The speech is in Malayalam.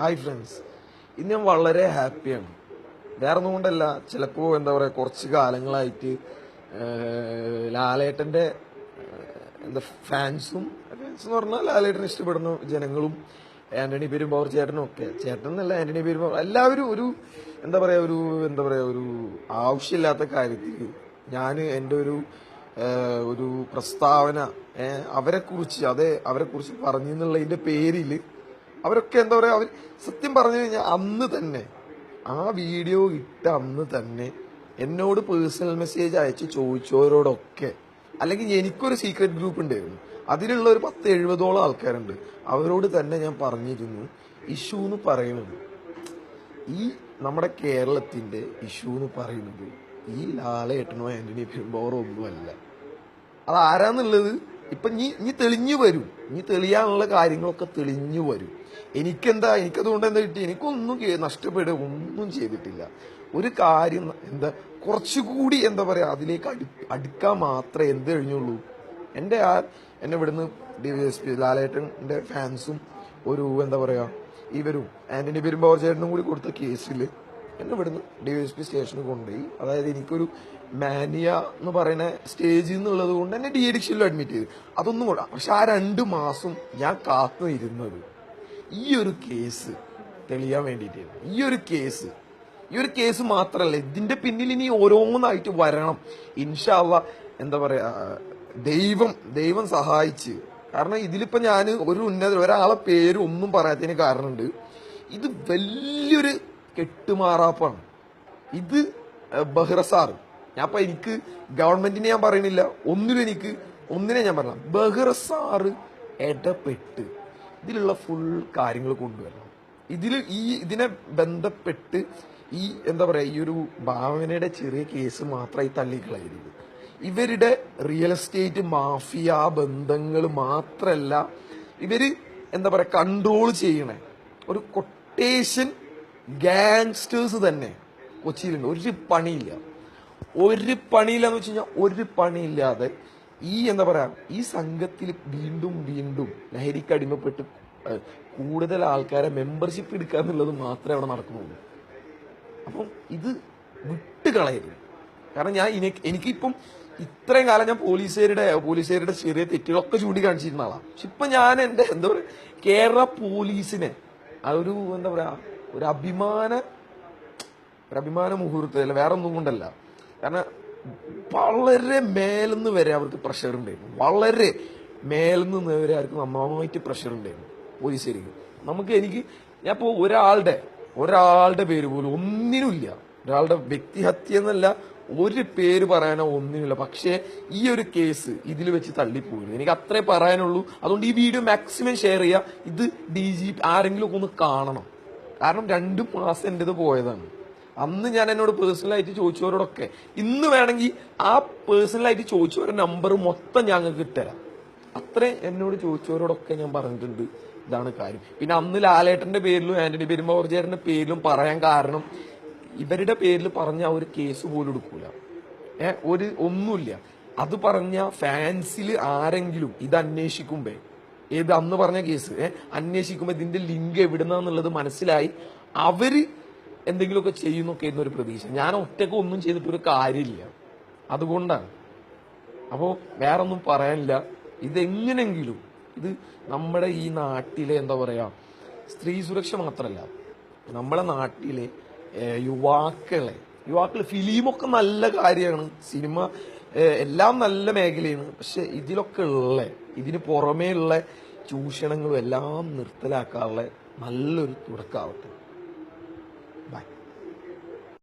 ഹായ് ഫ്രണ്ട്സ് ഇന്ന് ഞാൻ വളരെ ഹാപ്പിയാണ്. വേറെ ഒന്നും കൊണ്ടല്ല ചിലപ്പോൾ എന്താ പറയുക കുറച്ച് കാലങ്ങളായിട്ട് ലാലേട്ടന്റെ എന്താ ഫാൻസും ഫാൻസ് എന്ന് പറഞ്ഞാൽ ലാലേട്ടനെ ഇഷ്ടപ്പെടുന്ന ജനങ്ങളും ആന്റണി പെരുമ്പോർ ചേട്ടനും ഒക്കെ. ചേട്ടൻ എന്നല്ല ആന്റണി പെരുമ്പോർ എല്ലാവരും ഒരു എന്താ പറയുക ഒരു എന്താ പറയുക ഒരു ആവശ്യമില്ലാത്ത കാര്യത്തിൽ ഞാൻ എന്റെ ഒരു ഒരു പ്രസ്താവന അവരെക്കുറിച്ച് അതെ അവരെക്കുറിച്ച് പറഞ്ഞു എന്നുള്ളതിന്റെ പേരിൽ അവരൊക്കെ എന്താ പറയുക അവർ സത്യം പറഞ്ഞു കഴിഞ്ഞാൽ അന്ന് തന്നെ ആ വീഡിയോ ഇട്ട അന്ന് തന്നെ എന്നോട് പേഴ്സണൽ മെസ്സേജ് അയച്ച് ചോദിച്ചവരോടൊക്കെ അല്ലെങ്കിൽ എനിക്കൊരു സീക്രട്ട് ഗ്രൂപ്പ് ഉണ്ടായിരുന്നു. അതിലുള്ള ഒരു പത്ത് എഴുപതോളം ആൾക്കാരുണ്ട്. അവരോട് തന്നെ ഞാൻ പറഞ്ഞിരുന്നു ഇഷ്യൂ എന്ന് പറയുന്നത് ഈ നമ്മുടെ കേരളത്തിന്റെ ഇഷ്യൂ എന്ന് പറയുന്നത് ഈ ലാലേട്ടനോ ആന്റണി പെരുമ്പോറോ ഒന്നുമല്ല. അത് ആരാന്നുള്ളത്? ഇപ്പൊ നീ നീ തെളിഞ്ഞു വരും. നീ തെളിയാനുള്ള കാര്യങ്ങളൊക്കെ തെളിഞ്ഞു വരും. എനിക്കെന്താ എനിക്കതുകൊണ്ട് എന്താ കിട്ടി? എനിക്കൊന്നും നഷ്ടപ്പെടുക ഒന്നും ചെയ്തിട്ടില്ല. ഒരു കാര്യം എന്താ കുറച്ചുകൂടി എന്താ പറയുക അതിലേക്ക് അടു അടുക്കാൻ മാത്രമേ എന്ത് കഴിഞ്ഞുള്ളൂ. എന്റെ ആ എന്നെ ഇവിടുന്ന് ഡി വി എസ് പി ലാലേട്ടന്റെ ഫാൻസും ഒരു എന്താ പറയുക ഇവരും ആന്റണി പെരുമ്പാവൂർ ചേട്ടനും കൂടി കൊടുത്ത കേസിൽ എന്നെ ഇവിടുന്ന് ഡി എസ് പി സ്റ്റേഷനിൽ കൊണ്ടുപോയി. അതായത് എനിക്കൊരു മാനിയ എന്ന് പറയുന്ന സ്റ്റേജിൽ നിന്നുള്ളത് കൊണ്ട് എന്നെ ഡി അഡിക്ഷനിലും അഡ്മിറ്റ് ചെയ്തു. അതൊന്നും കൂടെ പക്ഷെ ആ രണ്ട് മാസം ഞാൻ കാത്തു ഇരുന്നത് ഈ ഒരു കേസ് തെളിയാൻ വേണ്ടിയിട്ടായിരുന്നു ഈ ഒരു കേസ് ഈ ഒരു കേസ് മാത്രമല്ല ഇതിന്റെ പിന്നിൽ ഇനി ഓരോന്നായിട്ട് വരണം. ഇൻഷാല്ല എന്താ പറയാ ദൈവം ദൈവം സഹായിച്ച്. കാരണം ഇതിലിപ്പോ ഞാൻ ഒരു ഉന്നത ഒരാളെ പേര് ഒന്നും പറയാത്തതിന് കാരണമുണ്ട്. ഇത് വലിയൊരു കെട്ടുമാറാപ്പാണ്. ഇത് ബഹ്റസാർ ബഹ്റ ഞാൻ ഇപ്പൊ എനിക്ക് ഗവൺമെന്റിനെ ഞാൻ പറയുന്നില്ല. ഒന്നിനും എനിക്ക് ഒന്നിനെ ഞാൻ പറഞ്ഞ ബഹ്റസാർ ഇടപെട്ട് ഇതിലുള്ള ഫുൾ കാര്യങ്ങൾ കൊണ്ടുവരണം. ഇതിൽ ഈ ഇതിനെ ബന്ധപ്പെട്ട് ഈ എന്താ പറയുക ഈ ഒരു ഭാവനയുടെ ചെറിയ കേസ് മാത്രമായി തള്ളിക്കളയരുത്. ഇവരുടെ റിയൽ എസ്റ്റേറ്റ് മാഫിയ ബന്ധങ്ങൾ മാത്രമല്ല ഇവർ എന്താ പറയുക കൺട്രോൾ ചെയ്യണേ. ഒരു കൊട്ടേഷൻ ഗാങ്സ്റ്റേഴ്സ് തന്നെ. കൊച്ചിയിലുണ്ട്. ഒരു പണിയില്ല. ഒരു പണിയില്ല എന്ന് വെച്ച് കഴിഞ്ഞാൽ ഒരു പണിയില്ലാതെ ഈ എന്താ പറയുക ഈ സംഘത്തിൽ വീണ്ടും വീണ്ടും ലഹരിക്ക് അടിമപ്പെട്ട് കൂടുതൽ ആൾക്കാരെ മെമ്പർഷിപ്പ് എടുക്കുക എന്നുള്ളത് മാത്രമേ അവിടെ നടക്കുന്നുള്ളൂ. അപ്പം ഇത് വിട്ടുകളയരുത്. കാരണം ഞാൻ എനിക്കിപ്പം ഇത്രയും കാലം ഞാൻ പോലീസുകാരുടെ പോലീസുകാരുടെ ചെറിയ തെറ്റുകളൊക്കെ ചൂണ്ടിക്കാണിച്ചിരുന്ന ആളാണ് പക്ഷെ ഇപ്പം ഞാൻ എന്റെ എന്താ പറയുക കേരള പോലീസിനെ ആ ഒരു എന്താ പറയാ ഒരു അഭിമാന ഒരു അഭിമാന മുഹൂർത്തം അല്ല വേറെ ഒന്നും കൊണ്ടല്ല. കാരണം വളരെ മേലെന്ന് വരെ അവർക്ക് പ്രഷർ ഉണ്ടായിരുന്നു. വളരെ മേലെന്ന് വരെ അവർക്ക് നന്നായിട്ട് പ്രഷർ ഉണ്ടായിരുന്നു പോലീസുകാർക്ക് നമുക്ക് എനിക്ക് ഞാൻ ഇപ്പോൾ ഒരാളുടെ ഒരാളുടെ പേര് പോലും ഒന്നിനുമില്ല. ഒരാളുടെ വ്യക്തിഹത്യ എന്നല്ല ഒരു പേര് പറയാനോ ഒന്നിനുമില്ല. പക്ഷേ ഈ ഒരു കേസ് ഇതിൽ വെച്ച് തള്ളിപ്പോയിരുന്നു. എനിക്ക് അത്രേ പറയാനുള്ളൂ. അതുകൊണ്ട് ഈ വീഡിയോ മാക്സിമം ഷെയർ ചെയ്യുക. ഇത് ഡി ജി ആരെങ്കിലും ഒന്ന് കാണണം. കാരണം രണ്ട് മാസം എന്റെത് പോയതാണ്. അന്ന് ഞാൻ എന്നോട് പേഴ്സണലായിട്ട് ചോദിച്ചവരോടൊക്കെ ഇന്ന് വേണമെങ്കിൽ ആ പേഴ്സണലായിട്ട് ചോദിച്ചവരുടെ നമ്പർ മൊത്തം ഞങ്ങൾക്ക് ഇട്ടുതരാം അത്രയും എന്നോട് ചോദിച്ചവരോടൊക്കെ ഞാൻ പറഞ്ഞിട്ടുണ്ട്. ഇതാണ് കാര്യം. പിന്നെ അന്ന് ലാലേട്ടന്റെ പേരിലും ആന്റണി പെരുമ്പാവൂർ ചേട്ടന്റെ പേരിലും പറയാൻ കാരണം ഇവരുടെ പേരിൽ പറഞ്ഞ ഒരു കേസ് പോലും എടുക്കൂല. ഏ ഒരു ഒന്നുമില്ല. അത് പറഞ്ഞ ഫാൻസിൽ ആരെങ്കിലും ഇത് അന്വേഷിക്കുമ്പേ ഏത് അന്ന് പറഞ്ഞ കേസ്? അന്വേഷിക്കുമ്പോൾ അന്വേഷിക്കുമ്പോ ഇതിന്റെ ലിങ്ക് എവിടുന്നാന്നുള്ളത് മനസ്സിലായി. അവർ എന്തെങ്കിലുമൊക്കെ ചെയ്യുന്നൊക്കെ എന്നൊരു പ്രതീക്ഷ. ഞാൻ ഒറ്റയ്ക്ക് ഒന്നും ചെയ്തിട്ട് ഒരു കാര്യമില്ല. അതുകൊണ്ടാണ്. അപ്പോൾ വേറെ ഒന്നും പറയാനില്ല. ഇതെങ്ങനെങ്കിലും ഇത് നമ്മുടെ ഈ നാട്ടിലെ എന്താ പറയാ സ്ത്രീ സുരക്ഷ മാത്രമല്ല നമ്മുടെ നാട്ടിലെ യുവാക്കളെ യുവാക്കൾ ഫിലിമൊക്കെ നല്ല കാര്യമാണ് സിനിമ എല്ലാം നല്ല മേഖലയാണ്. പക്ഷെ ഇതിലൊക്കെ ഉള്ള ഇതിന് പുറമേ ഉള്ള ചൂഷണങ്ങളും എല്ലാം നിർത്തലാക്കാനുള്ള നല്ലൊരു തുടക്കമാവട്ടെ.